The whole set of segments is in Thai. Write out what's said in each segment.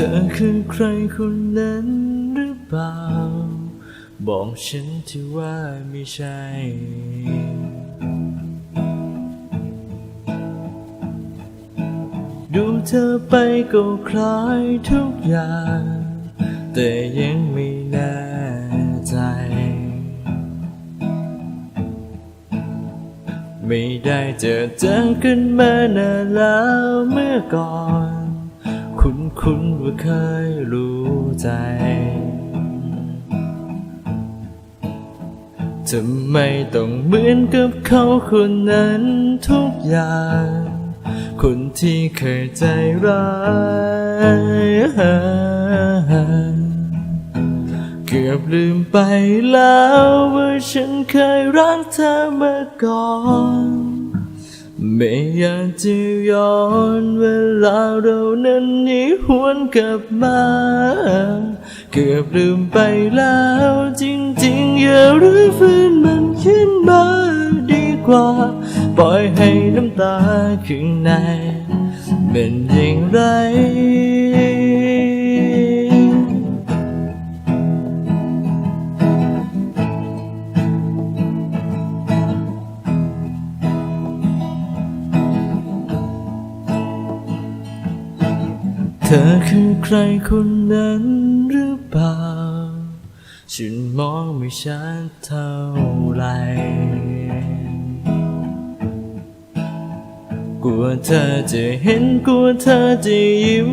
ธอคือใครคนนั้นหรือเปล่า บอกฉันที่ว่าไม่ใช่ ดูเธอไปก็คล้ายทุกอย่าง แต่ยังไม่แน่ใจ ไม่ได้เจอเจอกันมานานแล้วเมื่อก่อน คุ้นคุ้นว่าเคยรู้ใจทำไมต้องเหมือนกับเขาคนนั้นทุกอย่าง คนที่เคยใจร้ายเกือบลืมไปแล้วว่าฉันเคยรักเธอมาก่อน ไม่อยากจะย้อนเวลาเรานั้นนี้หวนกลับมา เกือบลืมไปแล้วจริงๆ อย่ารื้อฟื้นมันขึ้นมาดีกว่า ปล่อยให้น้ำตาข้างในเป็นอย่างไร เธอคือใครคนนั้นหรือเปล่า ฉันมองไม่ชัดเท่าไหร่กลัวเธอจะเห็นกลัวเธอจะยิ้ม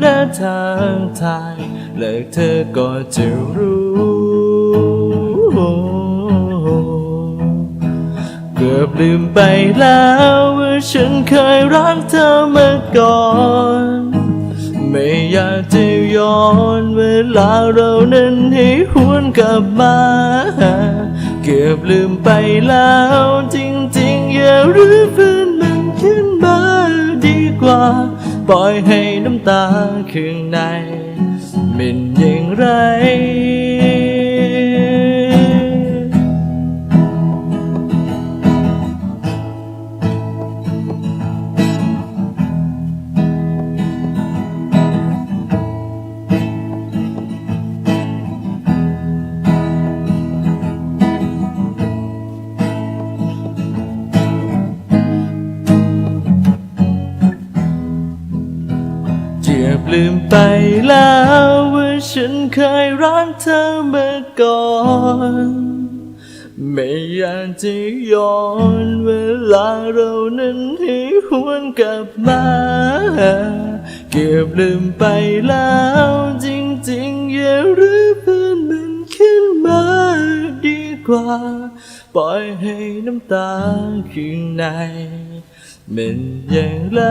และทางทายและเธอก็จะรู้เกือบลืมไปแล้วว่าฉันเคยรักเธอมาก่อน ไม่อยากจะย้อนเวลาเรานั้นให้หวนกลับมา เกือบลืมไปแล้ว จริงๆ อย่ารื้อฟื้นมันขึ้นมาดีกว่า ปล่อยให้น้ำตาข้างในมันอย่างไร ลืมไปแล้วว่าฉันเคยรักเธอมาก่อน ไม่อยากจะย้อนเวลาเรานั้นให้หวนกลับมา เกือบลืมไปแล้วจริงๆอย่ารื้อฟื้นมันขึ้นมาดีกว่า ปล่อยให้น้ำตาข้างในเป็นย่างไร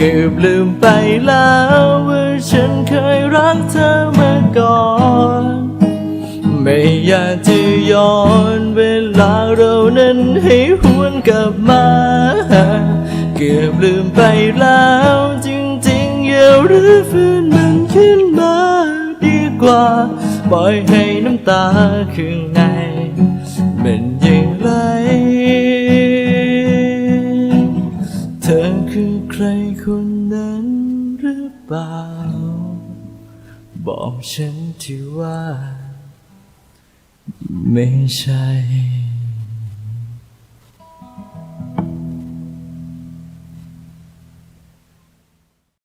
เกือบลืมไปแล้วว่าฉันเคยรักเธอมาก่อน ไม่อยากจะย้อนเวลาเรานั้นให้หวนกลับมา เกือบลืมไปแล้วจริงๆอย่ารื้อฟื้นมันขึ้นมาดีกว่า ปล่อยให้น้ำตาข้างในเป็น นั้นหรือเปล่า บอกฉันที่ว่า ไม่ใช่